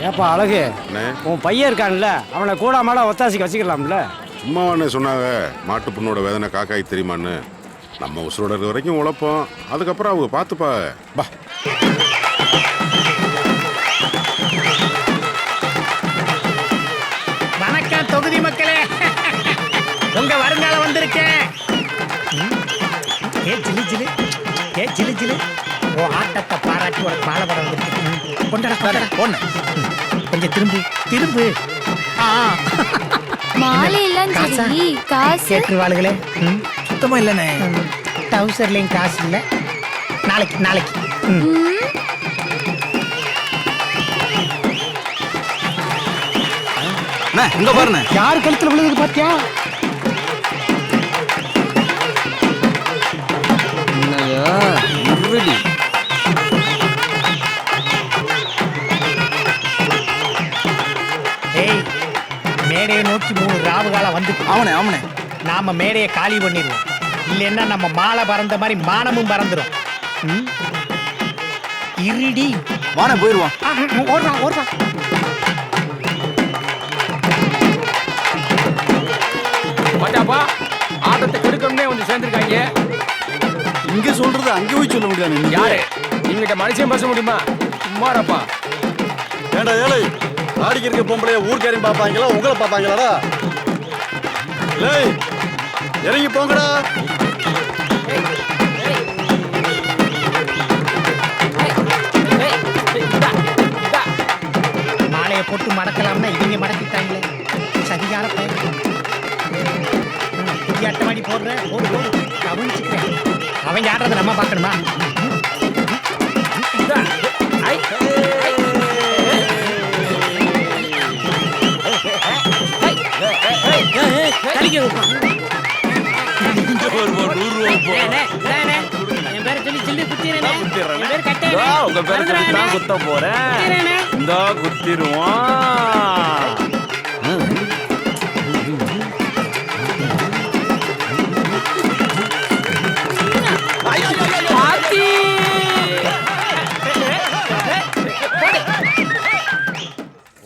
ஏப்பா அழகு. உன் பையன் இருக்கான்ல அவனை கூட மாட ஒத்தாசிக்கு வச்சுக்கலாம்ல. சும்மாவானே சொன்னாங்க மாட்டு பொண்ணோட வேதனை காக்காய் தெரியுமான்னு. நம்ம உசுரோட இருக்கிற வரைக்கும் உழைப்போம். அதுக்கப்புறம் அவங்க பார்த்துப்பா. பா. வணக்கம் தொகுதி மக்களே. உங்க வருங்காலம் வந்திருக்கேன். ஏ ஜிலி ஜிலி. ஏ ஜிலி ஜிலி. ஓ ஆட்டத்தை பாராட்டி ஒரு மாலை படம் வந்துருக்கு கொஞ்சம் திரும்பு திரும்பு. ஆ. மாலை எல்லாம் சரி காசு? கேட்டுருவாளுகளே. சுத்தமா இல்லைண்ணே. டவுசர்லையும் காசு இல்லை. நாளைக்கு நாளைக்கு. இங்க பாருண்ணே. யார் கழுத்துல விழுகுது பாத்தியா? மேடையை நோக்கி மூணு ராவு காலம் வந்து ஆமனே ஆமனே நாம மேடையை காலி பண்ணிடுவோம். இல்லைன்னா நம்ம மாலை பறந்த மாதிரி மானமும் பறந்துடும்? இருடி. ஆ, ம், ஓடுறான் ஓடுறான். பாட்டாப்பா ஆட்டத்தை கெடுக்கணும்னே வந்து சேர்ந்துருக்காங்க. இங்க சொல்றது அங்க போய் சொல்ல முடியாது யாரு? இவங்கிட்ட மனுஷன் பேச முடியுமா? சும்மாரப்பா ஏண்டா ஏழை? ஆடிக்கு இருக்க பொம்பளைய ஊர்க்காரையும் பார்ப்பாங்களா? உங்களை பார்ப்பாங்களாடா? ஏய் இறங்கி போங்கடா. மாலையை போட்டு மடக்கலாம்னா இவங்க மடக்கிட்டாங்களே. சதிகார பையன் புதிய அட்டமாடி போடுற போடு போடு. கவனிச்சுக்கிறேன் அவங்க ஆடுறத நம்ம பார்க்கணுமா? உங்க பேரை சொல்லி தான் குத்த போறேன். இந்த குத்திருவான்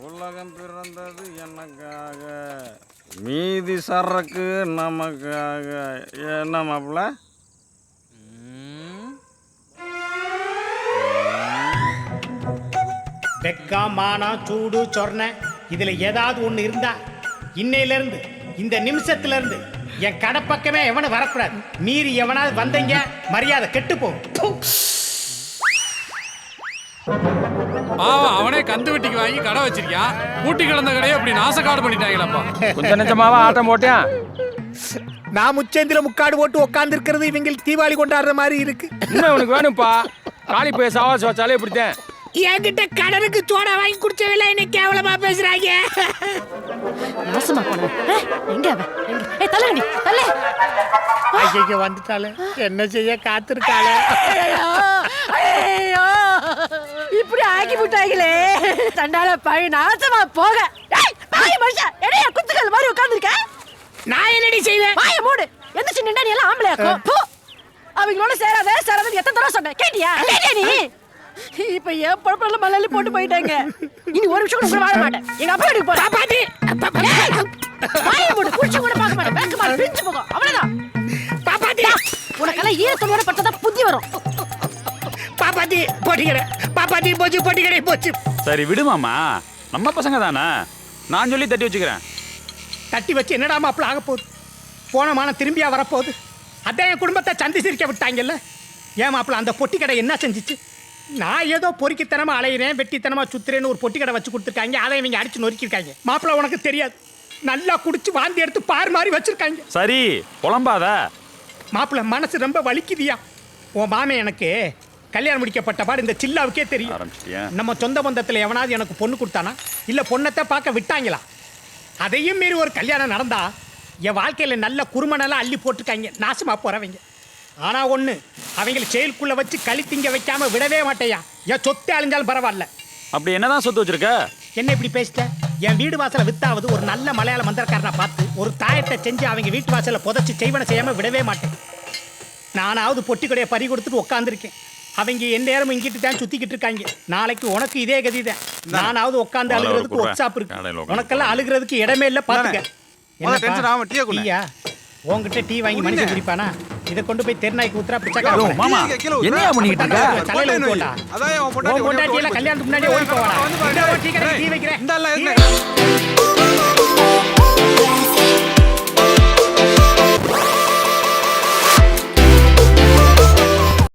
உலகம் பிறந்தது எனக்காக. மீதி சரக்கு நமக்காக என்ன மாப்பிள்ள? வெக்கம் மானம் சூடு சொர்ண இதுல ஏதாவது ஒண்ணு இருந்தா இன்னையில இருந்து இந்த நிமிஷத்துல இருந்து என் கடை பக்கமே எவனும் வரக்கூடாது. மீறி எவனாவது வந்தீங்க மரியாதை கெட்டு போகும். பாவம் அவனே கந்து வெட்டிக்கு வாங்கி கடை வச்சிருக்கான் பூட்டி கிடந்த கடையை அப்படி நாசக்காடு பண்ணிட்டாங்களப்பா கொஞ்சம் நெஞ்சமாவா ஆட்டம் போட்டேன் நான் முச்சேந்திர முக்காடு போட்டு உட்கார்ந்து இருக்கிறது இவங்களுக்கு தீபாவளி கொண்டாடுற மாதிரி இருக்கு. இன்னும் உனக்கு வேணும்ப்பா. காளி போய் சவாஸ் வச்சாலே இப்படித்தான். என்கிட்ட கடனுக்கு சோடா வாங்கி குடிச்சவில்லை என்ன கேவலமா பேசுறாங்க. நாசமா போன. எங்க அவ? ஏய் தள்ளடி தள்ள. ஐயோ வந்துட்டாளே. என்ன செய்ய காத்திருக்காளே. ஐயோ இப்படி ஆக்கி விட்டாங்களே தண்டால பழி நாசமா போக. ஏய் பாய் மனுஷா எடையா குத்துக்கல் மாதிரி உட்கார்ந்திருக்க. நான் என்னடி செய்வேன்? வாய மூடு. என்ன சின்ன நீ எல்லாம் ஆம்பளையாக்கும் போ. அவங்களோட சேராத சேராத எத்தனை தடவை சொன்னேன். கேட்டியா? கேட்டியா நீ? இப்ப ஏன் பொழப்பெல்லாம் மல்லி போட்டு போயிட்டாங்க. இனி ஒரு விஷயம் கூட வாழ மாட்டேன். எங்க அப்பா வீட்டுக்கு போறேன். பாப்பாத்தி வாய மூடு குடிச்சு கூட பார்க்க மாட்டேன். பேங்க் மாடு பிரிஞ்சு போகும் அவ்வளவுதான். பாப்பாத்தி உனக்கெல்லாம் ஈரத்தோட பட்டதா புத்தி வரும். பாப்பாத்தி போட்டிக்கிறேன் பாப்பாத்தி போச்சு போட்டிக்கிறே போச்சு. சரி விடுமாமா நம்ம பசங்க தானே? நான் சொல்லி தட்டி வச்சுக்கிறேன். தட்டி வச்சு என்னடா மாப்பிள்ள ஆக போகுது? போன மானம் திரும்பியா வரப்போகுது? அதான் என் குடும்பத்தை சந்தி சிரிக்க விட்டாங்கல்ல? ஏன் மாப்பிள்ள அந்த பொட்டி கடை என்ன செஞ்சுச்சு? நான் ஏதோ பொறுக்கித்தனமா அலையிறேன் வெட்டித்தனமா சுத்துறேன்னு ஒரு பொட்டி கடை வச்சு கொடுத்துருக்காங்க. அதை இவங்க அடிச்சு நொறுக்கிருக்காங்க மாப்பிள்ள உனக்கு தெரியாது. நல்லா குடிச்சு வாந்தி எடுத்து பார் மாதிரி வச்சிருக்காங்க. சரி புலம்பாத. மாப்பிள்ள மனசு ரொம்ப வலிக்குதியா? உன் மாமன் எனக்கு கல்யாணம் முடிக்கப்பட்ட பாடு இந்த சில்லாவுக்கே தெரியும். நம்ம சொந்த பந்தத்தில் எவனாவது எனக்கு பொண்ணு கொடுத்தானா? இல்ல பொண்ணத்தை பார்க்க விட்டாங்களா? அதையும் மீறி ஒரு கல்யாணம் நடந்தா என் வாழ்க்கையில நல்ல குறுமணெல்லாம் அள்ளி போட்டிருக்காங்க. நாசமா போறவங்க. ஆனா ஒண்ணு அவங்களை செயலுக்குள்ள வச்சு களி திங்க வைக்காம விடவே மாட்டேயா. என் சொத்து அழிஞ்சாலும் பரவாயில்ல. அப்படி என்னதான் சொத்து வச்சிருக்க? என்ன இப்படி பேசிட்ட? என் வீடு வாசல வித்தாவது ஒரு நல்ல மலையாள மந்திரக்காரனை பார்த்து ஒரு தாயத்தை செஞ்சு அவங்க வீட்டு வாசல்ல புதைச்சு செய்வன செய்யாம விடவே மாட்டேன். நானாவது பொட்டி கடையை பறி கொடுத்துட்டு உட்காந்துருக்கேன் அவங்க என் நேரம் இங்கிட்டு தான் சுத்திக்கிட்டு இருக்காங்க. நாளைக்கு உனக்கு இதே கதி தான். நானாவது உட்காந்து அழுகிறதுக்கு ஒரு ஒர்க் ஷாப் இருக்கு. உனக்கெல்லாம் அழுகிறதுக்கு இடமே இல்ல. டீயா உன்கிட்ட டீ வாங்கி. மனுஷன் குடிப்பானா? இதை கொண்டு போய் தெருநாய்க்கு ஊத்துறா பிச்சைக்கார மாமா என்னையா பண்ணிட்டு இருக்க தலையில போட்டா. உன் பொண்டாட்டி எல்லாம் கல்யாணத்துக்கு முன்னாடியே ஓடி போவாடா. இந்த ஒரு டீ வைக்கிறேன். வை.